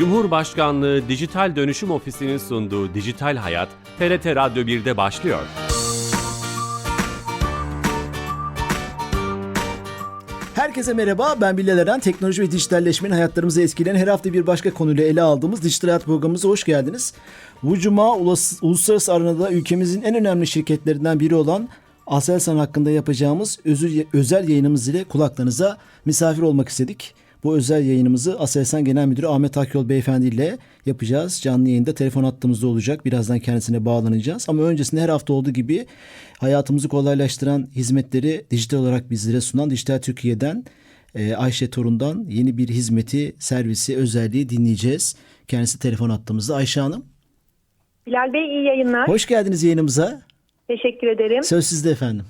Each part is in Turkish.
Cumhurbaşkanlığı Dijital Dönüşüm Ofisi'nin sunduğu Dijital Hayat, TRT Radyo 1'de başlıyor. Herkese merhaba, ben Bilal Eren. Teknoloji ve dijitalleşmenin hayatlarımızı etkileyen her hafta bir başka konuyla ele aldığımız Dijital Hayat programımıza hoş geldiniz. Bu cuma ulus- uluslararası arenada ülkemizin en önemli şirketlerinden biri olan Aselsan hakkında yapacağımız özel yayınımız ile kulaklarınıza misafir olmak istedik. Bu özel yayınımızı Aselsan Genel Müdürü Ahmet Akyol Beyefendi ile yapacağız. Canlı yayında telefon hattımızda olacak. Birazdan kendisine bağlanacağız. Ama öncesinde her hafta olduğu gibi hayatımızı kolaylaştıran hizmetleri dijital olarak bizlere sunan Dijital Türkiye'den e, Ayşe Torun'dan yeni bir hizmeti, servisi, özelliği dinleyeceğiz. Kendisi telefon hattımızda. Ayşe Hanım, Bilal Bey iyi yayınlar. hoş geldiniz yayınımıza. Teşekkür ederim. Söz sizde efendim.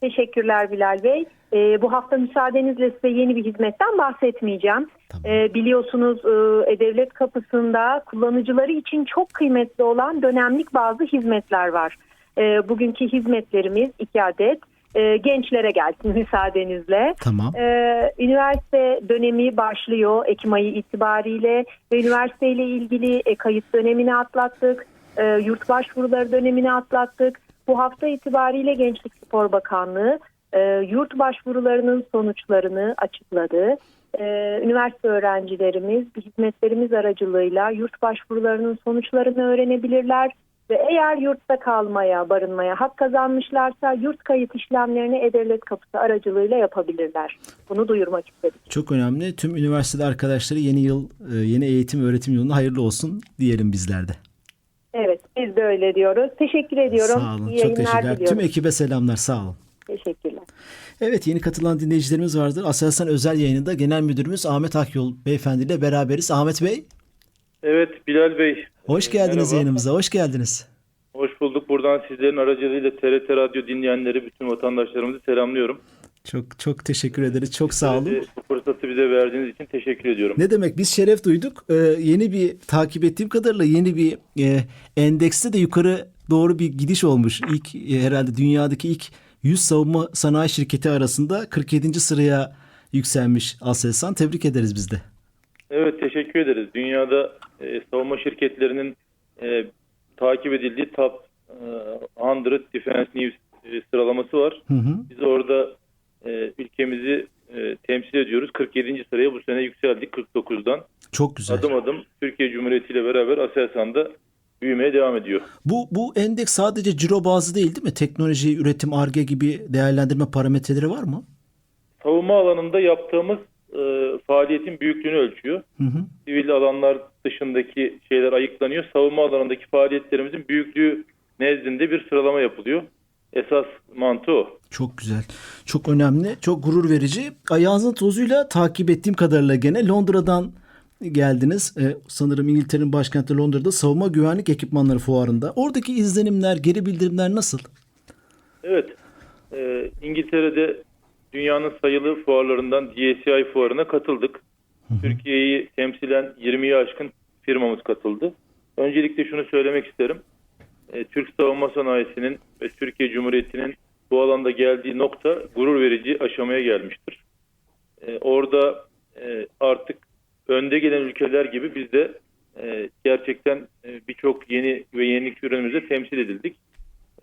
Teşekkürler Bilal Bey. Ee, bu hafta müsaadenizle size yeni bir hizmetten bahsetmeyeceğim. Tamam. Ee, biliyorsunuz e, E-Devlet kapısında kullanıcıları için çok kıymetli olan dönemlik bazı hizmetler var. Ee, bugünkü hizmetlerimiz iki adet. Ee, gençlere gelsin müsaadenizle. Tamam. Ee, üniversite dönemi başlıyor Ekim ayı itibariyle ve üniversiteyle ilgili e, kayıt dönemini atlattık. E, yurt başvuruları dönemini atlattık. Bu hafta itibariyle Gençlik Spor Bakanlığı e, yurt başvurularının sonuçlarını açıkladı. E, üniversite öğrencilerimiz hizmetlerimiz aracılığıyla yurt başvurularının sonuçlarını öğrenebilirler ve eğer yurtta kalmaya, barınmaya hak kazanmışlarsa yurt kayıt işlemlerini E-Devlet Kapısı aracılığıyla yapabilirler. Bunu duyurmak istedim. Çok önemli. Tüm üniversitede arkadaşları yeni yıl, e, yeni eğitim öğretim yılına hayırlı olsun diyelim bizler de. Evet, biz de öyle diyoruz. Teşekkür ediyorum. Sağ olun. İyi Çok teşekkürler. diliyorum. Tüm ekibe selamlar. Sağ olun. Teşekkürler. Evet yeni katılan dinleyicilerimiz vardır. Aselsan özel yayınında Genel Müdürümüz Ahmet Akyol Beyefendi ile beraberiz. Ahmet Bey Evet Bilal Bey. hoş geldiniz merhaba. yayınımıza. Hoş geldiniz. Hoş bulduk. Buradan sizlerin aracılığıyla TRT Radyo dinleyenleri, bütün vatandaşlarımızı selamlıyorum. Çok çok teşekkür ederiz. Çok sağ olun. Bu fırsatı bize verdiğiniz için teşekkür ediyorum. Ne demek biz şeref duyduk. Ee, yeni bir takip ettiğim kadarıyla yeni bir e, endekste de yukarı doğru bir gidiş olmuş. İlk e, herhalde dünyadaki ilk 100 savunma sanayi şirketi arasında 47. sıraya yükselmiş Aselsan. Tebrik ederiz biz de. Evet teşekkür ederiz. Dünyada e, savunma şirketlerinin e, takip edildiği Top e, 100 Defense News e, sıralaması var. Hı hı. Biz orada e, ülkemizi e, temsil ediyoruz. 47. sıraya bu sene yükseldik 49'dan. Çok güzel. Adım adım Türkiye Cumhuriyeti ile beraber Aselsan'da büyümeye devam ediyor. Bu bu endeks sadece ciro bazlı değil değil mi? Teknoloji, üretim, arge gibi değerlendirme parametreleri var mı? savunma alanında yaptığımız e, faaliyetin büyüklüğünü ölçüyor. Hı hı. Sivil alanlar dışındaki şeyler ayıklanıyor. Savunma alanındaki faaliyetlerimizin büyüklüğü nezdinde bir sıralama yapılıyor. Esas mantığı o. Çok güzel. Çok önemli. Çok gurur verici. Ayağınızın tozuyla takip ettiğim kadarıyla gene Londra'dan geldiniz. Ee, sanırım İngiltere'nin başkenti Londra'da savunma güvenlik ekipmanları fuarında. Oradaki izlenimler, geri bildirimler nasıl? Evet, e, İngiltere'de dünyanın sayılı fuarlarından DSI fuarına katıldık. Türkiye'yi temsilen 20'yi aşkın firmamız katıldı. Öncelikle şunu söylemek isterim. E, Türk savunma sanayisinin ve Türkiye Cumhuriyeti'nin bu alanda geldiği nokta gurur verici aşamaya gelmiştir. E, orada e, artık önde gelen ülkeler gibi biz de e, gerçekten e, birçok yeni ve yenilik ürünümüzle temsil edildik.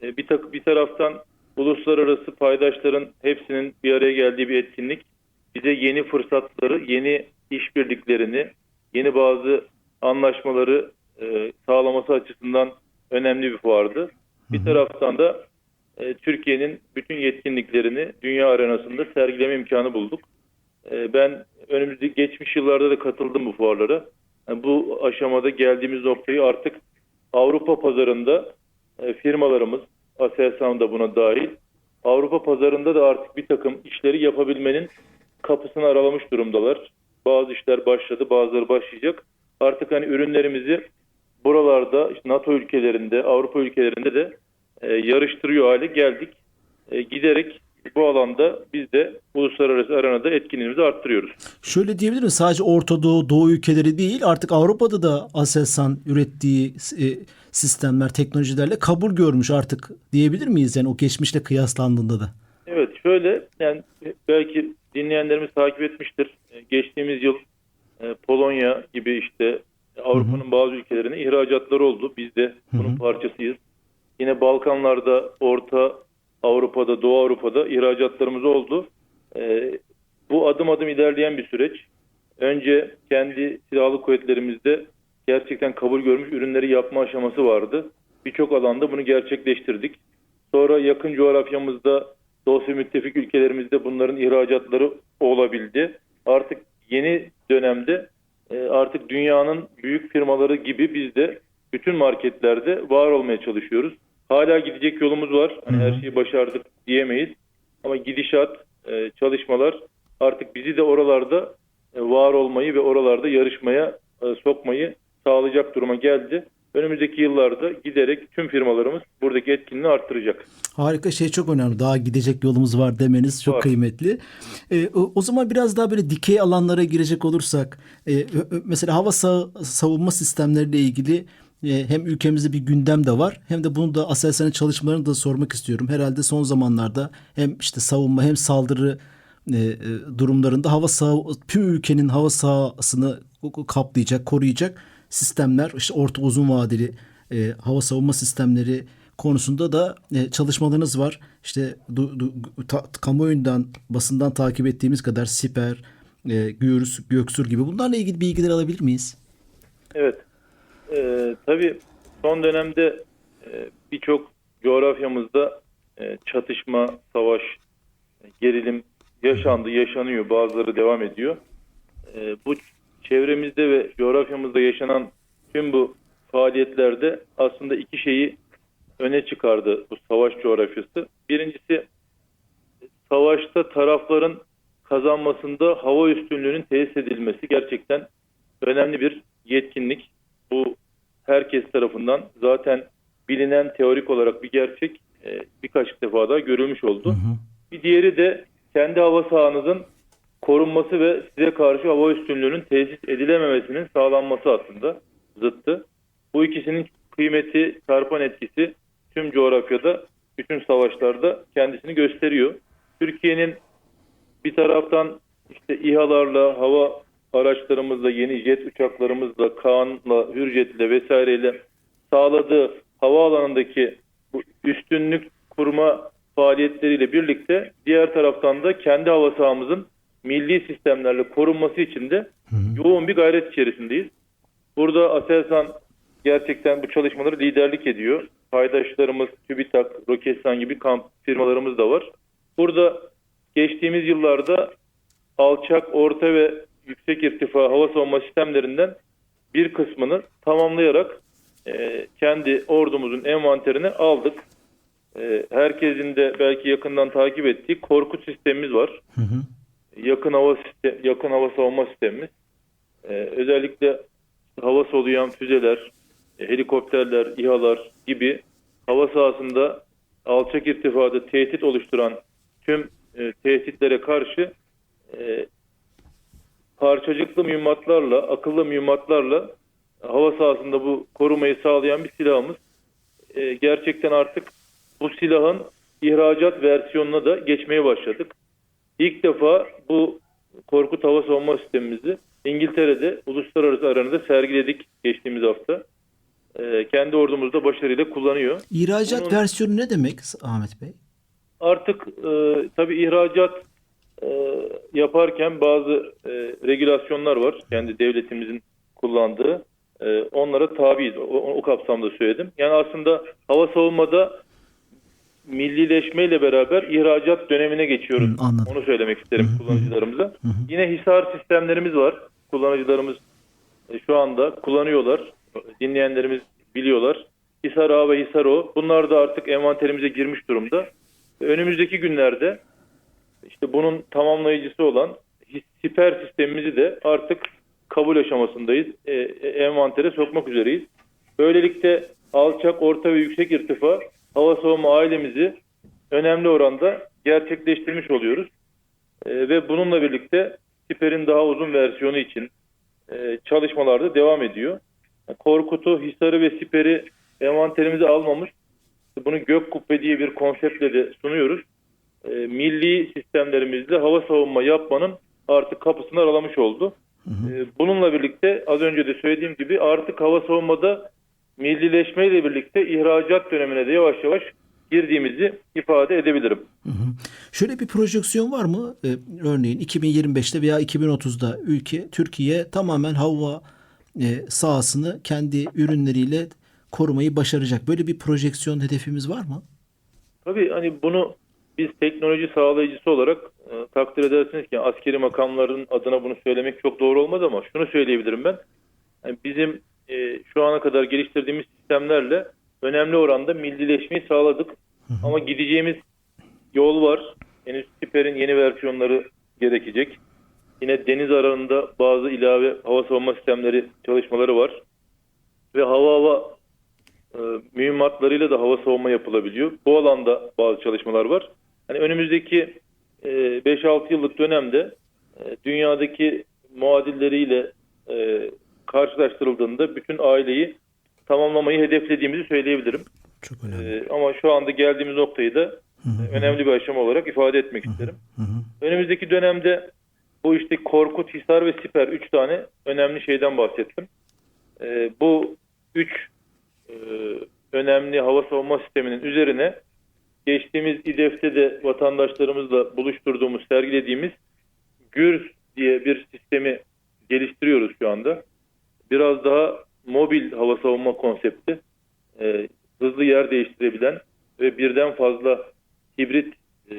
E, bir, tak, bir taraftan uluslararası paydaşların hepsinin bir araya geldiği bir etkinlik bize yeni fırsatları, yeni işbirliklerini, yeni bazı anlaşmaları e, sağlaması açısından önemli bir fuardı. Bir taraftan da e, Türkiye'nin bütün yetkinliklerini dünya arenasında sergileme imkanı bulduk. E, ben önümüzdeki geçmiş yıllarda da katıldım bu fuarlara. Bu aşamada geldiğimiz noktayı artık Avrupa pazarında e, firmalarımız, Aselsan da buna dahil, Avrupa pazarında da artık bir takım işleri yapabilmenin kapısını aralamış durumdalar. Bazı işler başladı, bazıları başlayacak. Artık hani ürünlerimizi buralarda işte NATO ülkelerinde, Avrupa ülkelerinde de e, yarıştırıyor hale geldik. E, giderek bu alanda biz de uluslararası arenada etkinliğimizi arttırıyoruz. Şöyle diyebilir miyiz? Sadece Orta Doğu, Doğu ülkeleri değil artık Avrupa'da da Aselsan ürettiği e, sistemler, teknolojilerle kabul görmüş artık diyebilir miyiz? Yani o geçmişle kıyaslandığında da. Evet şöyle yani belki dinleyenlerimiz takip etmiştir. E, Geçtiğimiz yıl e, Polonya gibi işte Avrupa'nın bazı ülkelerine ihracatları oldu. Biz de bunun parçasıyız. Yine Balkanlarda, Orta Avrupa'da, Doğu Avrupa'da ihracatlarımız oldu. E, bu adım adım ilerleyen bir süreç. Önce kendi silahlı kuvvetlerimizde gerçekten kabul görmüş ürünleri yapma aşaması vardı. Birçok alanda bunu gerçekleştirdik. Sonra yakın coğrafyamızda dost ve müttefik ülkelerimizde bunların ihracatları olabildi. Artık yeni dönemde e, artık dünyanın büyük firmaları gibi biz de bütün marketlerde var olmaya çalışıyoruz. Hala gidecek yolumuz var. Hani her şeyi başardık diyemeyiz. Ama gidişat, e, çalışmalar artık bizi de oralarda e, var olmayı ve oralarda yarışmaya e, sokmayı sağlayacak duruma geldi. Önümüzdeki yıllarda giderek tüm firmalarımız buradaki etkinliğini arttıracak. Harika şey çok önemli. Daha gidecek yolumuz var demeniz çok Var. kıymetli. Ee, o, o zaman biraz daha böyle dikey alanlara girecek olursak e, mesela hava sa- savunma sistemleriyle ilgili e, hem ülkemizde bir gündem de var hem de bunu da Aselsan'ın çalışmalarını da sormak istiyorum. Herhalde son zamanlarda hem işte savunma hem saldırı e, e, durumlarında hava sah tüm ülkenin hava sahasını kaplayacak, koruyacak sistemler, işte orta uzun vadeli e, hava savunma sistemleri konusunda da e, çalışmalarınız var. İşte du, du, ta- kamuoyundan, basından takip ettiğimiz kadar Siper, e, Gürs, Göksur gibi bunlarla ilgili bilgiler alabilir miyiz? Evet. Ee, tabii son dönemde e, birçok coğrafyamızda e, çatışma, savaş, e, gerilim yaşandı, yaşanıyor. Bazıları devam ediyor. E, bu çevremizde ve coğrafyamızda yaşanan tüm bu faaliyetlerde aslında iki şeyi öne çıkardı bu savaş coğrafyası. Birincisi savaşta tarafların kazanmasında hava üstünlüğünün tesis edilmesi gerçekten önemli bir yetkinlik. Bu herkes tarafından zaten bilinen teorik olarak bir gerçek e, birkaç defa daha görülmüş oldu. Bir diğeri de kendi hava sahanızın korunması ve size karşı hava üstünlüğünün tesis edilememesinin sağlanması aslında zıttı. Bu ikisinin kıymeti, çarpan etkisi tüm coğrafyada, bütün savaşlarda kendisini gösteriyor. Türkiye'nin bir taraftan işte İHA'larla, hava araçlarımızla, yeni jet uçaklarımızla, Kaan'la, Hürjet'le vesaireyle sağladığı hava alanındaki bu üstünlük kurma faaliyetleriyle birlikte diğer taraftan da kendi hava sahamızın milli sistemlerle korunması için de yoğun bir gayret içerisindeyiz. Burada Aselsan gerçekten bu çalışmaları liderlik ediyor. Paydaşlarımız TÜBİTAK, Roketsan gibi kamp firmalarımız da var. Burada geçtiğimiz yıllarda alçak, orta ve yüksek irtifa hava savunma sistemlerinden bir kısmını tamamlayarak e, kendi ordumuzun envanterine aldık. E, herkesin de belki yakından takip ettiği Korkut sistemimiz var. Yakın hava sistem, yakın hava savunma sistemimiz. E, özellikle hava soluyan füzeler, e, helikopterler, İHA'lar gibi hava sahasında alçak irtifada tehdit oluşturan tüm e, tehditlere karşı e, parçacıklı mühimmatlarla, akıllı mühimmatlarla hava sahasında bu korumayı sağlayan bir silahımız. E, gerçekten artık bu silahın ihracat versiyonuna da geçmeye başladık. İlk defa bu Korkut hava savunma sistemimizi İngiltere'de uluslararası arenada sergiledik geçtiğimiz hafta. E, kendi ordumuz da başarıyla kullanıyor. İhracat Bunun- versiyonu ne demek Ahmet Bey? Artık e, tabii ihracat e, yaparken bazı e, regülasyonlar var. Kendi devletimizin kullandığı. E, onlara tabiiz. O, o kapsamda söyledim. Yani aslında hava savunmada millileşmeyle beraber ihracat dönemine geçiyoruz. Hı, anladım. Onu söylemek isterim kullanıcılarımıza. Yine hisar sistemlerimiz var. Kullanıcılarımız e, şu anda kullanıyorlar. Dinleyenlerimiz biliyorlar. Hisar A ve Hisar O. Bunlar da artık envanterimize girmiş durumda. Önümüzdeki günlerde işte bunun tamamlayıcısı olan siper sistemimizi de artık kabul aşamasındayız. E, e, envantere sokmak üzereyiz. Böylelikle alçak, orta ve yüksek irtifa hava savunma ailemizi önemli oranda gerçekleştirmiş oluyoruz. E, ve bununla birlikte siperin daha uzun versiyonu için e, çalışmalar da devam ediyor. Korkut'u, Hisar'ı ve Siper'i envanterimize almamış. Bunu gök kubbe diye bir konseptle de sunuyoruz. E, milli sistemlerimizle hava savunma yapmanın artık kapısını aralamış oldu. E, bununla birlikte az önce de söylediğim gibi artık hava savunmada millileşmeyle birlikte ihracat dönemine de yavaş yavaş girdiğimizi ifade edebilirim. Şöyle bir projeksiyon var mı? Ee, örneğin 2025'te veya 2030'da ülke Türkiye tamamen hava e, sahasını kendi ürünleriyle korumayı başaracak. Böyle bir projeksiyon hedefimiz var mı? Tabii hani bunu biz teknoloji sağlayıcısı olarak e, takdir edersiniz ki askeri makamların adına bunu söylemek çok doğru olmaz ama şunu söyleyebilirim ben. Yani bizim e, şu ana kadar geliştirdiğimiz sistemlerle önemli oranda millileşmeyi sağladık. Ama gideceğimiz yol var. Henüz Siper'in yeni versiyonları gerekecek. Yine deniz alanında bazı ilave hava savunma sistemleri çalışmaları var. Ve hava hava e, mühimmatlarıyla da hava savunma yapılabiliyor. Bu alanda bazı çalışmalar var. Hani önümüzdeki e, 5-6 yıllık dönemde e, dünyadaki muadilleriyle e, karşılaştırıldığında bütün aileyi tamamlamayı hedeflediğimizi söyleyebilirim. Çok önemli. E, ama şu anda geldiğimiz noktayı da e, önemli bir aşama olarak ifade etmek isterim. Önümüzdeki dönemde bu işte Korkut, Hisar ve Siper 3 tane önemli şeyden bahsettim. E, bu 3 e, önemli hava savunma sisteminin üzerine geçtiğimiz İDEF'te de vatandaşlarımızla buluşturduğumuz, sergilediğimiz GÜRS diye bir sistemi geliştiriyoruz şu anda. Biraz daha mobil hava savunma konsepti, e, hızlı yer değiştirebilen ve birden fazla hibrit e,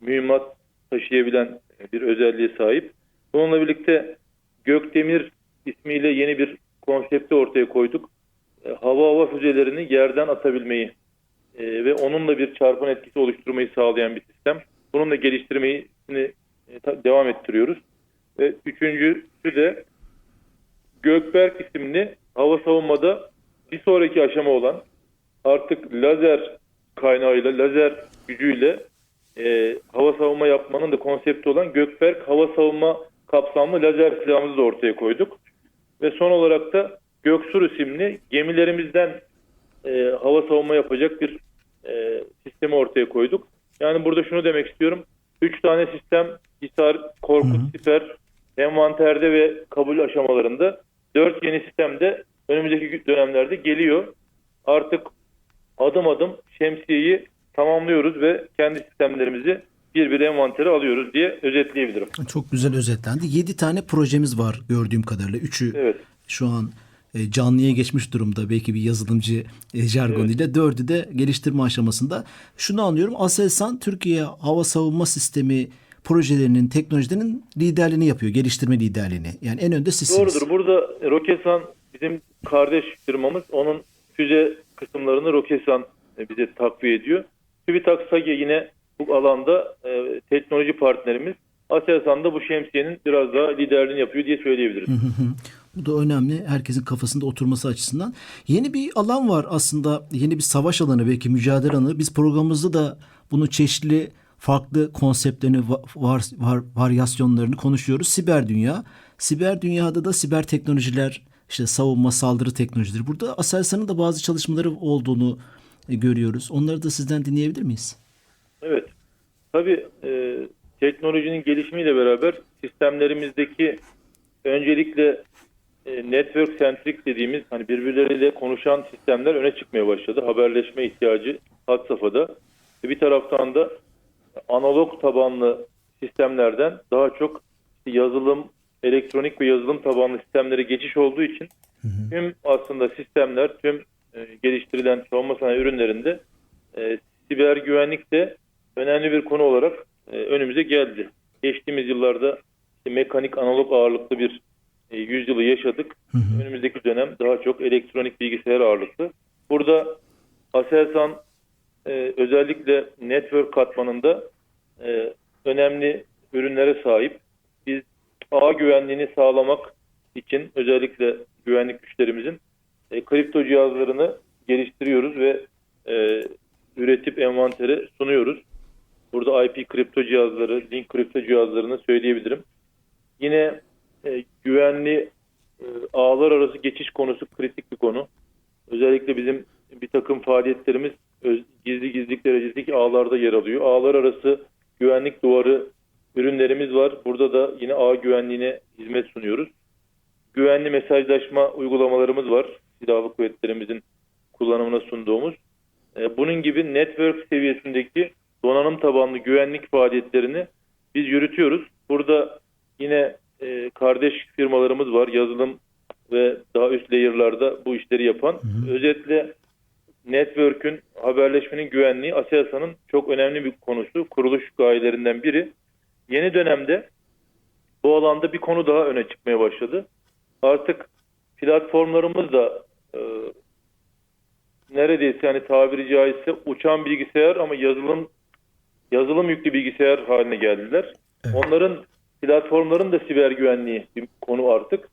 mühimmat taşıyabilen bir özelliğe sahip. Bununla birlikte Gökdemir ismiyle yeni bir konsepti ortaya koyduk. E, hava hava füzelerini yerden atabilmeyi e, ve onunla bir çarpan etkisi oluşturmayı sağlayan bir sistem. Bunun da geliştirmesini e, devam ettiriyoruz. Ve üçüncüsü de Gökberk isimli hava savunmada bir sonraki aşama olan artık lazer kaynağıyla, lazer gücüyle e, hava savunma yapmanın da konsepti olan Gökberk hava savunma kapsamlı lazer silahımızı da ortaya koyduk. Ve son olarak da Göksur isimli gemilerimizden e, hava savunma yapacak bir e, sistemi ortaya koyduk. Yani burada şunu demek istiyorum. Üç tane sistem Hisar, Korkut, Siper envanterde ve kabul aşamalarında. Dört yeni sistem de önümüzdeki dönemlerde geliyor. Artık adım adım şemsiyeyi tamamlıyoruz ve kendi sistemlerimizi bir bir envantere alıyoruz diye özetleyebilirim. Çok güzel özetlendi. 7 tane projemiz var gördüğüm kadarıyla. Üçü Evet. şu an canlıya geçmiş durumda belki bir yazılımcı e, jargonuyla. Dördü de geliştirme aşamasında. Şunu anlıyorum. Aselsan Türkiye Hava Savunma Sistemi projelerinin, teknolojilerinin liderliğini yapıyor. Geliştirme liderliğini. Yani en önde sizsiniz. Doğrudur. Burada Roketsan bizim kardeş firmamız. Onun füze kısımlarını Roketsan e, bize takviye ediyor. TÜBİTAK SAGE yine bu alanda e, teknoloji partnerimiz. Aselsan da bu şemsiyenin biraz daha liderliğini yapıyor diye söyleyebiliriz. Bu da önemli. Herkesin kafasında oturması açısından. Yeni bir alan var aslında. Yeni bir savaş alanı belki mücadele alanı. Biz programımızda da bunu çeşitli farklı konseptlerini, va- var, var, varyasyonlarını konuşuyoruz. Siber dünya. Siber dünyada da siber teknolojiler, işte savunma, saldırı teknolojileri. Burada Aselsan'ın da bazı çalışmaları olduğunu e, görüyoruz. Onları da sizden dinleyebilir miyiz? Evet. Tabii e, teknolojinin gelişimiyle beraber sistemlerimizdeki öncelikle network centric dediğimiz hani birbirleriyle konuşan sistemler öne çıkmaya başladı. Haberleşme ihtiyacı had safhada. Ve bir taraftan da analog tabanlı sistemlerden daha çok yazılım, elektronik ve yazılım tabanlı sistemlere geçiş olduğu için tüm aslında sistemler, tüm e, geliştirilen savunma sanayi ürünlerinde e, siber güvenlik de önemli bir konu olarak e, önümüze geldi. Geçtiğimiz yıllarda işte mekanik analog ağırlıklı bir e, yüzyılı yaşadık. Önümüzdeki dönem daha çok elektronik bilgisayar ağırlıklı. Burada Aselsan e, özellikle network katmanında e, önemli ürünlere sahip. Biz ağ güvenliğini sağlamak için özellikle güvenlik güçlerimizin e, kripto cihazlarını geliştiriyoruz ve e, üretip envantere sunuyoruz. Burada IP kripto cihazları, link kripto cihazlarını söyleyebilirim. Yine e, güvenli e, ağlar arası geçiş konusu kritik bir konu. Özellikle bizim bir takım faaliyetlerimiz öz- gizli gizlilik derecesindeki ağlarda yer alıyor. Ağlar arası güvenlik duvarı ürünlerimiz var. Burada da yine ağ güvenliğine hizmet sunuyoruz. Güvenli mesajlaşma uygulamalarımız var. Silahlı kuvvetlerimizin kullanımına sunduğumuz. E, Bunun gibi network seviyesindeki donanım tabanlı güvenlik faaliyetlerini biz yürütüyoruz. Burada yine e, kardeş firmalarımız var. Yazılım ve daha üst layer'larda bu işleri yapan. Özetle network'ün, haberleşmenin güvenliği ASELSA'nın çok önemli bir konusu. Kuruluş gayelerinden biri. Yeni dönemde bu alanda bir konu daha öne çıkmaya başladı. Artık platformlarımız da e, neredeyse yani tabiri caizse uçan bilgisayar ama yazılım yazılım yüklü bilgisayar haline geldiler. Evet. Onların platformların da siber güvenliği bir konu artık.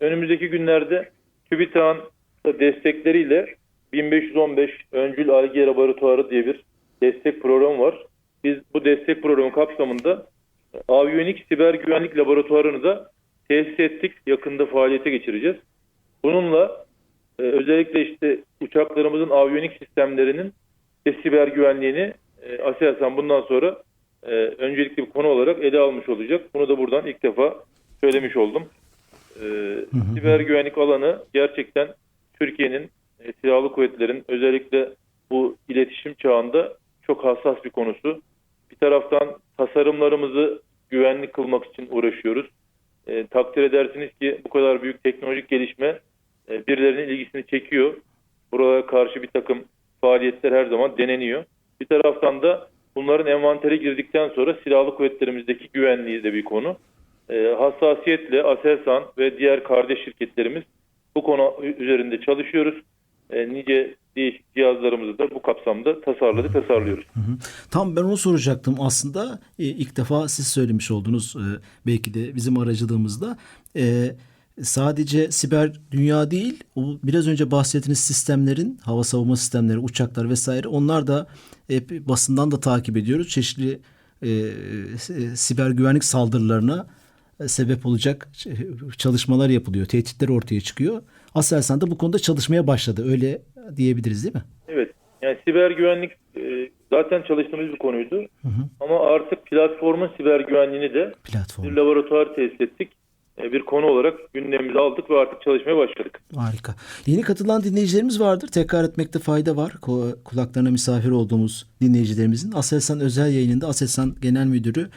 Önümüzdeki günlerde TÜBİTAK'ın destekleriyle 1515 Öncül Algi Laboratuvarı diye bir destek programı var. Biz bu destek programı kapsamında Aviyonik Siber Güvenlik Laboratuvarını da tesis ettik. Yakında faaliyete geçireceğiz. Bununla e, özellikle işte uçaklarımızın aviyonik sistemlerinin ve siber güvenliğini e, bundan sonra e, öncelikli bir konu olarak ele almış olacak. Bunu da buradan ilk defa söylemiş oldum. E, siber güvenlik alanı gerçekten Türkiye'nin e, silahlı kuvvetlerin özellikle bu iletişim çağında çok hassas bir konusu. Bir taraftan tasarımlarımızı güvenli kılmak için uğraşıyoruz. E, takdir edersiniz ki bu kadar büyük teknolojik gelişme e, birilerinin ilgisini çekiyor. Buralara karşı bir takım faaliyetler her zaman deneniyor. Bir taraftan da bunların envantere girdikten sonra silahlı kuvvetlerimizdeki güvenliği de bir konu. E, hassasiyetle Aselsan ve diğer kardeş şirketlerimiz bu konu üzerinde çalışıyoruz. E, nice değişik cihazlarımızı da bu kapsamda tasarladık, tasarlıyoruz. Tam ben onu soracaktım aslında. E, ilk defa siz söylemiş oldunuz e, belki de bizim aracılığımızda. E, sadece siber dünya değil, o biraz önce bahsettiğiniz sistemlerin, hava savunma sistemleri, uçaklar vesaire onlar da hep basından da takip ediyoruz. Çeşitli e, s- siber güvenlik saldırılarına e, sebep olacak çalışmalar yapılıyor. Tehditler ortaya çıkıyor. Aselsan da bu konuda çalışmaya başladı. Öyle diyebiliriz değil mi? Evet. Yani siber güvenlik e, zaten çalıştığımız bir konuydu. Ama artık platformun siber güvenliğini de Platform. bir laboratuvar tesis ettik. E, bir konu olarak gündemimize aldık ve artık çalışmaya başladık. Harika. Yeni katılan dinleyicilerimiz vardır. Tekrar etmekte fayda var. Kulaklarına misafir olduğumuz dinleyicilerimizin. Aselsan özel yayınında Aselsan Genel Müdürü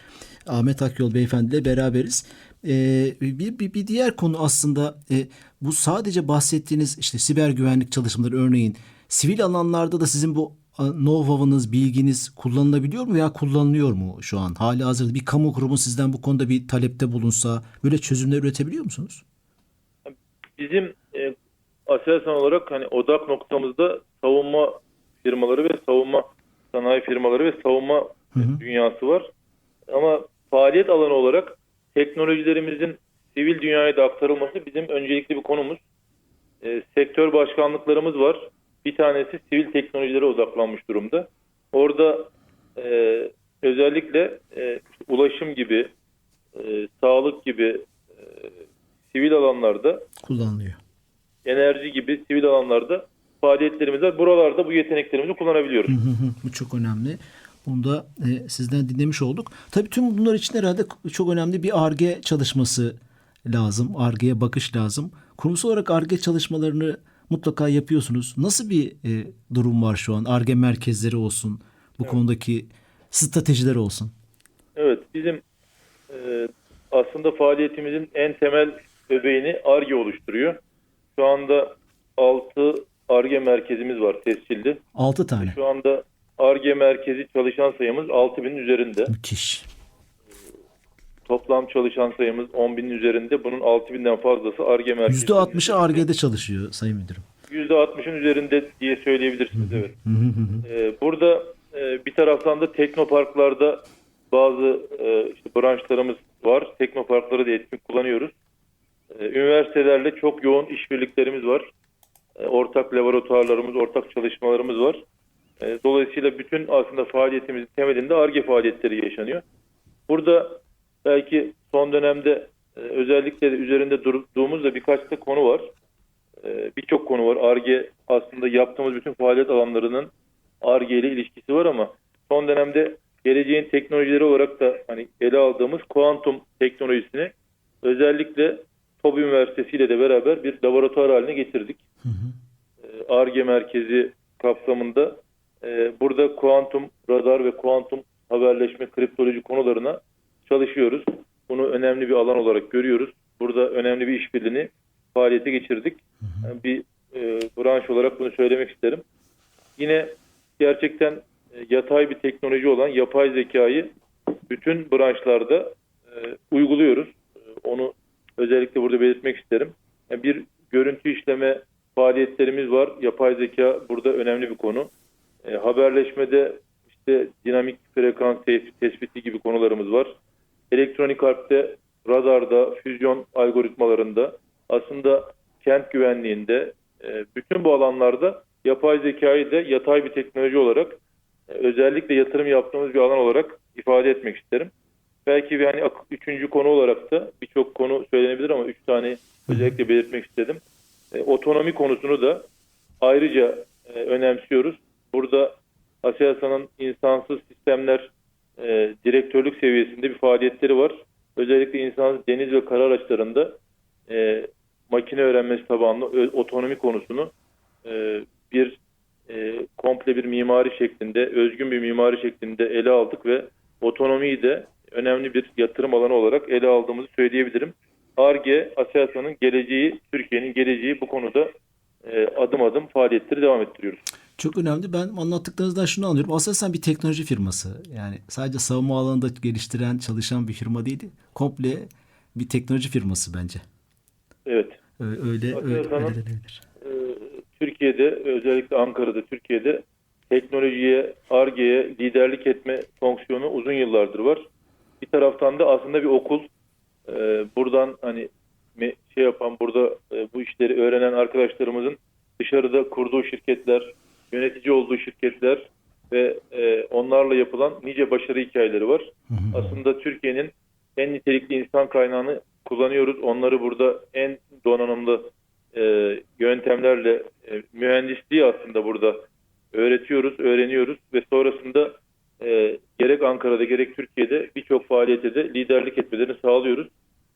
Ahmet Akyol Beyefendi ile beraberiz. Ee, bir, bir, bir diğer konu aslında e, bu sadece bahsettiğiniz işte siber güvenlik çalışmaları örneğin sivil alanlarda da sizin bu know-how'ınız, bilginiz kullanılabiliyor mu veya kullanılıyor mu şu an? Hali hazırda bir kamu kurumu sizden bu konuda bir talepte bulunsa böyle çözümler üretebiliyor musunuz? Bizim e, Aselsan olarak hani odak noktamızda savunma firmaları ve savunma sanayi firmaları ve savunma dünyası var. Ama faaliyet alanı olarak teknolojilerimizin sivil dünyaya da aktarılması bizim öncelikli bir konumuz. E, sektör başkanlıklarımız var. Bir tanesi sivil teknolojilere odaklanmış durumda. Orada e, özellikle e, ulaşım gibi, e, sağlık gibi e, sivil alanlarda Kullanılıyor. enerji gibi sivil alanlarda faaliyetlerimiz var. Buralarda bu yeteneklerimizi kullanabiliyoruz. Hı hı, Bu çok önemli. Bunu da e, sizden dinlemiş olduk. Tabii tüm bunlar için herhalde çok önemli bir ARGE çalışması lazım. ARGE'ye bakış lazım. Kurumsal olarak ARGE çalışmalarını mutlaka yapıyorsunuz. Nasıl bir e, durum var şu an? ARGE merkezleri olsun, bu konudaki stratejiler olsun. Evet, bizim e, aslında faaliyetimizin en temel öbeğini ARGE oluşturuyor. Şu anda 6 ARGE merkezimiz var tescilli. 6 tane. Şu anda ARGE merkezi çalışan sayımız 6000'in üzerinde. Müthiş. Toplam çalışan sayımız 10.000'in üzerinde. Bunun 6000'den fazlası ARGE merkezi. %60'ı ARGE'de çalışıyor Sayın Müdürüm. %60'ın üzerinde diye söyleyebilirsiniz. Evet. Ee, burada e, bir taraftan da teknoparklarda bazı e, işte branşlarımız var. Teknoparkları da etkin kullanıyoruz. Ee, üniversitelerle çok yoğun işbirliklerimiz var. Ee, ortak laboratuvarlarımız, ortak çalışmalarımız var. Ee, dolayısıyla bütün aslında faaliyetimizin temelinde ARGE faaliyetleri yaşanıyor. Burada belki son dönemde e, özellikle de üzerinde durduğumuz da birkaç da konu var. Ee, birçok konu var. ARGE aslında yaptığımız bütün faaliyet alanlarının ARGE ile ilişkisi var ama son dönemde geleceğin teknolojileri olarak da hani ele aldığımız kuantum teknolojisini özellikle TOB Üniversitesi ile de beraber bir laboratuvar haline getirdik. ARGE merkezi kapsamında e, burada kuantum radar ve kuantum haberleşme kriptoloji konularına çalışıyoruz. Bunu önemli bir alan olarak görüyoruz. Burada önemli bir işbirliğini faaliyete geçirdik. Yani bir e, branş olarak bunu söylemek isterim. Yine gerçekten e, yatay bir teknoloji olan yapay zekayı bütün branşlarda e, uyguluyoruz. E, onu özellikle burada belirtmek isterim. Yani bir görüntü işleme faaliyetlerimiz var. Yapay zeka burada önemli bir konu. E, haberleşmede işte dinamik frekans tes- tespiti gibi konularımız var. Elektronik harpte, radarda, füzyon algoritmalarında, aslında kent güvenliğinde, e, bütün bu alanlarda yapay zekayı da yatay bir teknoloji olarak e, özellikle yatırım yaptığımız bir alan olarak ifade etmek isterim. Belki ak- üçüncü konu olarak da birçok konu söylenebilir ama üç tane özellikle belirtmek istedim. E, otonomi konusunu da ayrıca e, önemsiyoruz. Burada Aselsan'ın insansız sistemler e, direktörlük seviyesinde bir faaliyetleri var. Özellikle insansız deniz ve kara araçlarında e, makine öğrenmesi tabanlı ö- otonomi konusunu e, bir e, komple bir mimari şeklinde, özgün bir mimari şeklinde ele aldık ve otonomiyi de önemli bir yatırım alanı olarak ele aldığımızı söyleyebilirim. ARGE, Aselsan'ın geleceği, Türkiye'nin geleceği bu konuda e, adım adım faaliyetleri devam ettiriyoruz. Çok önemli. Ben anlattıklarınızdan şunu anlıyorum. Aselsan bir teknoloji firması. Yani sadece savunma alanında geliştiren, çalışan bir firma değildi. Komple bir teknoloji firması bence. Evet. Öyle öyle, öyle. Ee, Türkiye'de özellikle Ankara'da Türkiye'de teknolojiye, ARGE'ye liderlik etme fonksiyonu uzun yıllardır var. Bir taraftan da aslında bir okul. Ee, buradan hani şey yapan burada e, bu işleri öğrenen arkadaşlarımızın dışarıda kurduğu şirketler, yönetici olduğu şirketler ve e, onlarla yapılan nice başarı hikayeleri var. Aslında Türkiye'nin en nitelikli insan kaynağını kullanıyoruz. Onları burada en donanımlı e, yöntemlerle e, mühendisliği aslında burada öğretiyoruz, öğreniyoruz ve sonrasında e, gerek Ankara'da gerek Türkiye'de birçok faaliyete de liderlik etmelerini sağlıyoruz.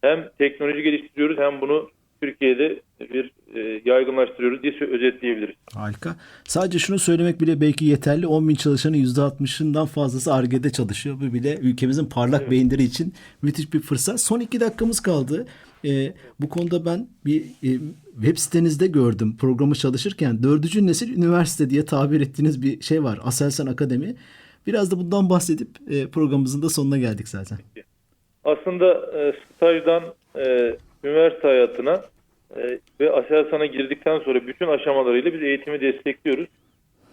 Hem teknoloji geliştiriyoruz hem bunu Türkiye'de bir e, yaygınlaştırıyoruz diye özetleyebiliriz. Harika. Sadece şunu söylemek bile belki yeterli. 10 bin çalışanın %60'ından fazlası ARGE'de çalışıyor. Bu bile ülkemizin parlak beyinleri için müthiş bir fırsat. Son iki dakikamız kaldı. Ee, bu konuda ben bir e, web sitenizde gördüm programı çalışırken. Dördüncü nesil üniversite diye tabir ettiğiniz bir şey var. Aselsan Akademi. Biraz da bundan bahsedip e, programımızın da sonuna geldik zaten. Aslında e, stajdan e, üniversite hayatına e, ve Aselsan'a girdikten sonra bütün aşamalarıyla biz eğitimi destekliyoruz.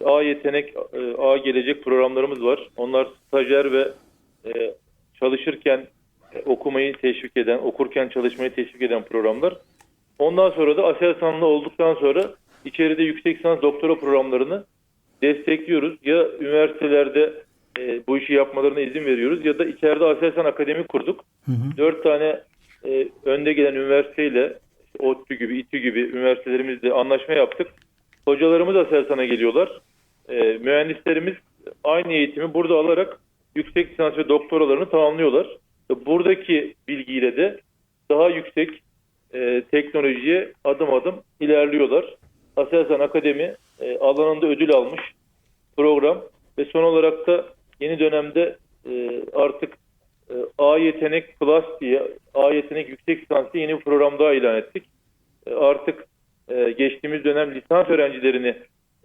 A yetenek, e, A gelecek programlarımız var. Onlar stajyer ve e, çalışırken e, okumayı teşvik eden, okurken çalışmayı teşvik eden programlar. Ondan sonra da Aselsan'la olduktan sonra içeride yüksek lisans doktora programlarını destekliyoruz. Ya üniversitelerde e, bu işi yapmalarına izin veriyoruz ya da içeride Aselsan Akademi kurduk. Dört tane e, önde gelen üniversiteyle işte ODTÜ gibi, İTÜ gibi üniversitelerimizle anlaşma yaptık. Hocalarımız Aselsan'a geliyorlar. E, mühendislerimiz aynı eğitimi burada alarak yüksek lisans ve doktoralarını tamamlıyorlar. Ve Buradaki bilgiyle de daha yüksek e, teknolojiye adım adım ilerliyorlar. Aselsan Akademi e, alanında ödül almış program ve son olarak da yeni dönemde e, artık e, A Yetenek Plus diye A Yetenek Yüksek Lisans diye yeni bir program ilan ettik. E, artık e, geçtiğimiz dönem lisans öğrencilerini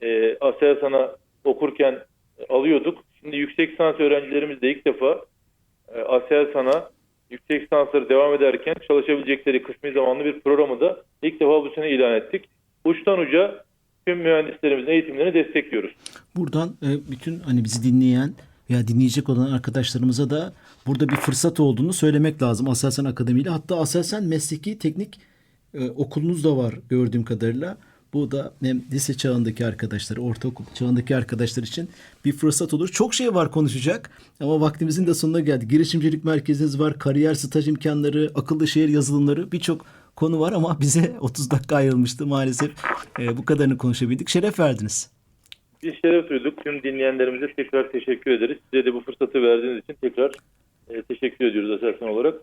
e, Aselsan'a okurken e, alıyorduk. Şimdi yüksek lisans öğrencilerimiz de ilk defa e, Aselsan'a yüksek lisansları devam ederken çalışabilecekleri kısmi zamanlı bir programı da ilk defa bu sene ilan ettik. Uçtan uca tüm mühendislerimizin eğitimlerini destekliyoruz. Buradan e, bütün hani bizi dinleyen veya dinleyecek olan arkadaşlarımıza da burada bir fırsat olduğunu söylemek lazım Aselsan Akademi ile. Hatta Aselsan Mesleki Teknik e, okulunuz da var gördüğüm kadarıyla. Bu da hem lise çağındaki arkadaşlar, ortaokul çağındaki arkadaşlar için bir fırsat olur. Çok şey var konuşacak ama vaktimizin de sonuna geldik. Girişimcilik merkeziniz var, kariyer staj imkanları, akıllı şehir yazılımları birçok konu var ama bize 30 dakika ayrılmıştı maalesef. E, bu kadarını konuşabildik. Şeref verdiniz. Biz şeref duyduk. Tüm dinleyenlerimize tekrar teşekkür ederiz. Size de bu fırsatı verdiğiniz için tekrar e, teşekkür ediyoruz Aselsan olarak.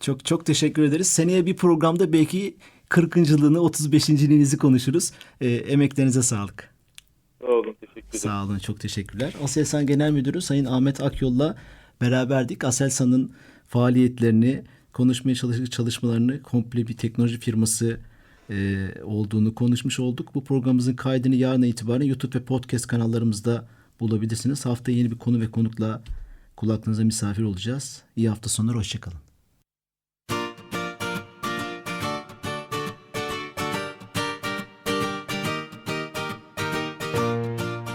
Çok çok teşekkür ederiz. Seneye bir programda belki 40. yılını 35. yılınızı konuşuruz. Ee, emeklerinize sağlık. Sağ olun. Teşekkür ederim. Sağ olun, çok teşekkürler. Aselsan Genel Müdürü Sayın Ahmet Akyol'la beraberdik. Aselsan'ın faaliyetlerini, konuşmaya çalıştığı çalışmalarını komple bir teknoloji firması e, olduğunu konuşmuş olduk. Bu programımızın kaydını yarına itibaren YouTube ve podcast kanallarımızda bulabilirsiniz. Hafta yeni bir konu ve konukla kulaklarınıza misafir olacağız. İyi hafta sonları, hoşçakalın.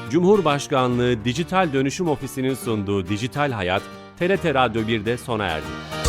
Cumhurbaşkanlığı Dijital Dönüşüm Ofisi'nin sunduğu Dijital Hayat, TRT Radyo 1'de sona erdi.